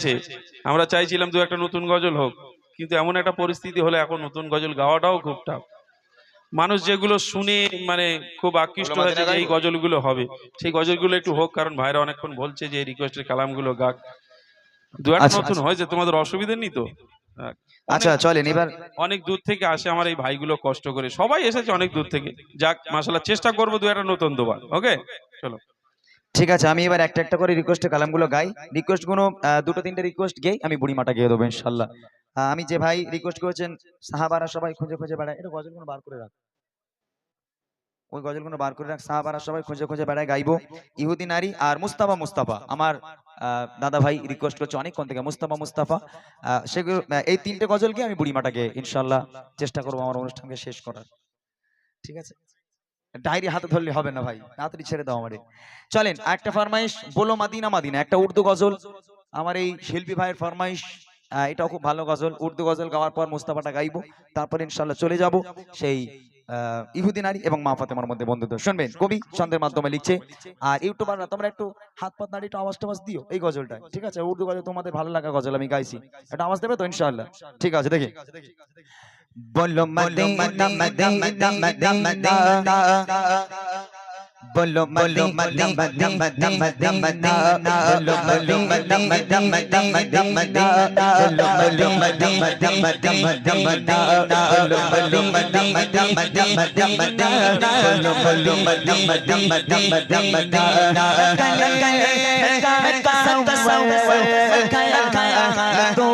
এসেছে আমরা চাইছিলাম দু একটা নতুন গজল হোক কিন্তু এমন একটা পরিস্থিতি হলে এখন নতুন গজল গাওয়াটাও খুব টাফ মানুষ যেগুলো শুনে মানে খুব আকৃষ্ট হয়েছে যে এই গজলগুলো হবে সেই গজলগুলো একটু হোক কারণ ভাইরা অনেকক্ষণ বলছে যে রিকোয়েস্টের কালামগুলো গাক। দু একটা আচ্ছা, নতুন হয়েছে তোমাদের অসুবিধা নেই তো। আচ্ছা চলেন এবার। অনেক দূর থেকে আসে আমার এই ভাইগুলো কষ্ট করে। সবাই এসেছে অনেক দূর থেকে। যাক মাসাল্লাহ চেষ্টা করব দু একটা নতুন দোবার। ওকে চলো। ঠিক আছে, আমি এবার একটা একটা করে রিকোয়েস্টের কালামগুলো গাই। রিকোয়েস্টগুলো দুটো তিনটে রিকোয়েস্ট গেই আমি বুড়িমাটা গিয়ে দেবো, ইনশাল্লাহ। আমি যে ভাই রিকোয়েস্ট করেছেন, সাহাবারা সবাই খুঁজে খুঁজে বেড়ায়। এটা গজলগুলো বার করে রাখ। ওই গজলগুলো বার করে রাখ, সাহাবারা সবাই খুঁজে খুঁজে বেড়ায়, গাইবো। ইহুদি নারী আর মুস্তাফা মুস্তাফা, আমার দাদা ভাই রিকোয়েস্ট করছে অনেকক্ষণ থেকে, মুস্তাফা মুস্তাফা। সেগুলো এই তিনটে গজলকে আমি বুড়িমাটাকে ইনশাল্লাহ, চেষ্টা করব আমার অনুষ্ঠানকে শেষ করার। ঠিক আছে? ডায়েরি হাতে ধরলে হবে না ভাই তাড়াতাড়ি ছেড়ে দাও আমারে। চলেন একটা ফরমাইশ বলো মাদিনা মাদিনা একটা উর্দু গজল। আমার এই শিল্পী ভাইয়ের ফরমাইশ এটাও খুব ভালো গজল। উর্দু গজল গাওয়ার পর মুস্তাফাটা গাইবো তারপর ইনশাল্লাহ চলে যাব সেই ইহুদি নারী এবং মা ফাতেমার মধ্যে বন্ধুত্ব শুনবেন কবি ছন্দের মাধ্যমে লিখছে। আর ইউটিউবাররা তোমরা একটু হাত পাত নাড়ি একটু আওয়াজ টাওয়াজ দিও এই গজলটা ঠিক আছে? উর্দু গজল তোমাদের ভালো লাগা গজল আমি গাইছি। একটা আওয়াজ দেবে তো ইনশাল্লাহ ঠিক আছে দেখি। বলো মদিনা মদিনা মদিনা বলো বলো মদিনা মদিনা মদিনা বলো বলো মদিনা মদিনা মদিনা বলো বলো মদিনা মদিনা মদিনা বলো বলো মদিনা মদিনা মদিনা বলো বলো মদিনা মদিনা মদিনা কালা কালা কালা সওয়া কালা কালা দো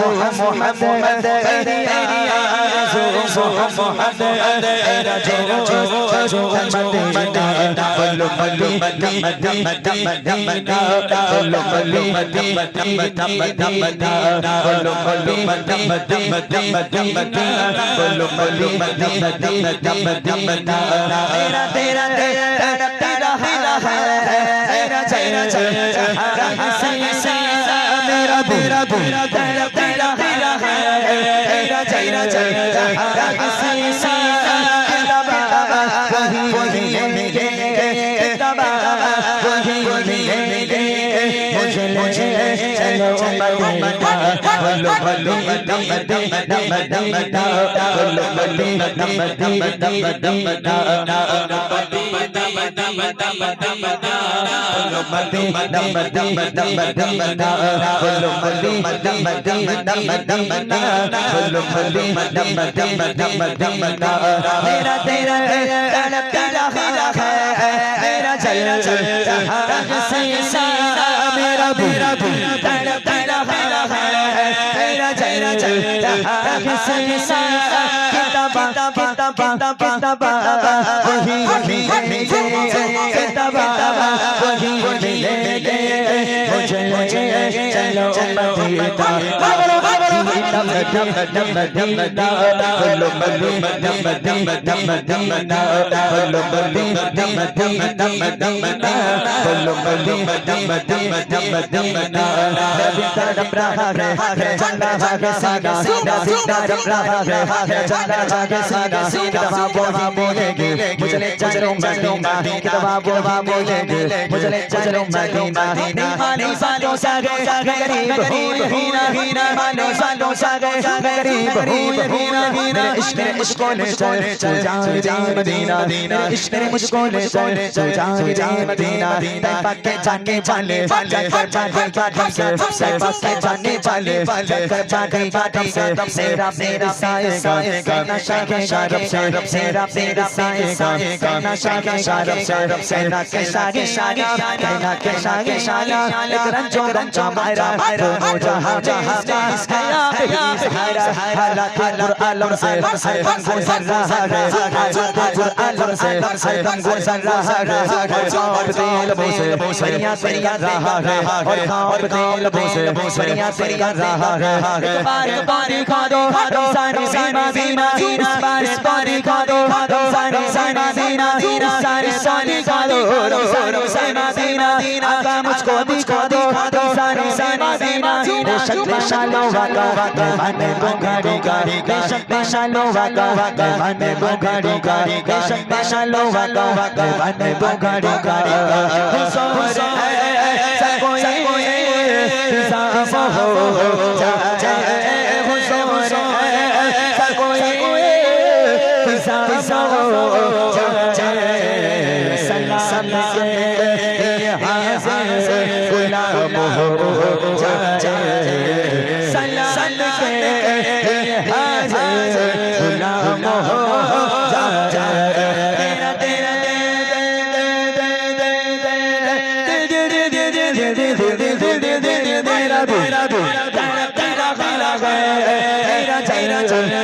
محمد محمد تیرا تیرا تیرا تیرا تيرا تيرا تيرا मुझे चलो मदीना बोलो बोलो मदीना मदीना मदीना बोलो बोलो मदीना मदीना मेरा तेरा तेरा तेरा है मेरा चल বাবা। मुझे ले चलो मदीना किताबा बोहा बोलेगे मुझे ले चलो मदीना नहीं माने सालों सागे गरीब गरीब हीना हीना माने सालों सागे मैं गरीब हूँ मेरे इश्क मेरे मुझको ले चल तू जान जा मदीना मेरे इश्क मेरे मुझको ले चल तू जान जा मदीना तय पक्के जाने वाले जाने वाले से से पक्के जाने वाले कर जाने वाले से मेरा मेरा साए साए का नशा के शराब से मेरा मेरा साए साए का नशा के शराब से सेना के शागे शागे सेना के शागे शागे एक रंजो रंजो मायरा मायरा हो जहाँ जहाँ है हायरा हायरा कुर आलम से हर दम गुजर रहा है कुर आलम से हर दम गुजर रहा है और तेल बोसे बढ़िया बढ़िया रहा है और खाओ तेल बोसे बढ़िया बढ़िया रहा है बार बार खा दो खा दो सारी सीमा सीमा इस बार इस बार खा दो खा दो सारी सीमा सीमा सारी सारी खा दो सारी सीमा सीमा आका मुझको दिखा दो सारे सारे मदीना बेशक बेशालो वागा मन को घड़ी गाड़ी बेशक बेशालो वागा मन को घड़ी गाड़ी बेशक बेशालो वागा मन को घड़ी गाड़ी हुसैन सकोई हिसाब हो चलो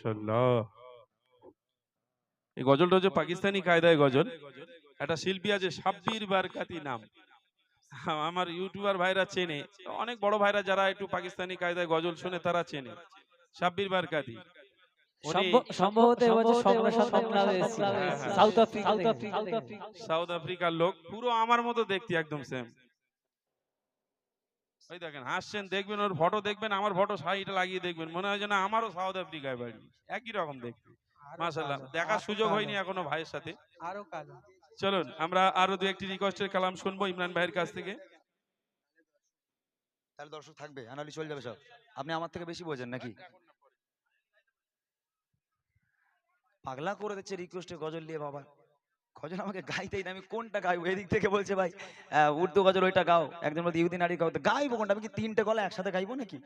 মাশাল্লাহ এই গজলটা হচ্ছে পাকিস্তানি কায়দায় গজল। একটা শিল্পী আছে সাব্বির বারকাতি নাম। আমার ইউটিউবার ভাইরা চেনে। অনেক বড় ভাইরা যারা একটু পাকিস্তানি কায়দায় গজল শুনে তারা চেনে। সাব্বির বারকাতি। সম্ভবত ক্লাবে এসেছিল। হ্যাঁ, হ্যাঁ। সাউথ। সাউথ আফ্রিকার লোক। পুরো আমার মতো দেখতে একদম সেম ওই দেখেন হাসছেন দেখবেন ওর ফটো দেখবেন আমার ফটো শাড়িটা লাগিয়ে দেখবেন। মনে হয় যেন আমারও সাউথ আফ্রিকায় বাড়ি একই রকম দেখতে। মাশাল্লাহ দেখার সুযোগ হয়নি এখনও ভাইয়ের সাথে। আরও কালো চলুন আমরা আরও দু একটি রিকোয়েস্টের কালাম শুনব ইমরান ভাইয়ের কাছ থেকে। তাহলে দর্শক থাকবে আনালি চলে যাবে সব। আপনি আমার থেকে বেশি বোঝেন নাকি? পাগলা করে দিচ্ছে রিকোয়েস্টে গজল নিয়ে বাবা। গজল আমাকে গাইতেই না, আমি কোনটা গাইবো? এদিক থেকে বলছে ভাই উর্দু গজল ওইটা গাও। একজন বলতে ইহুদি নারী গাও। গাইবো কোনটা? আমি কি তিনটে গলা একসাথে গাইবো নাকি?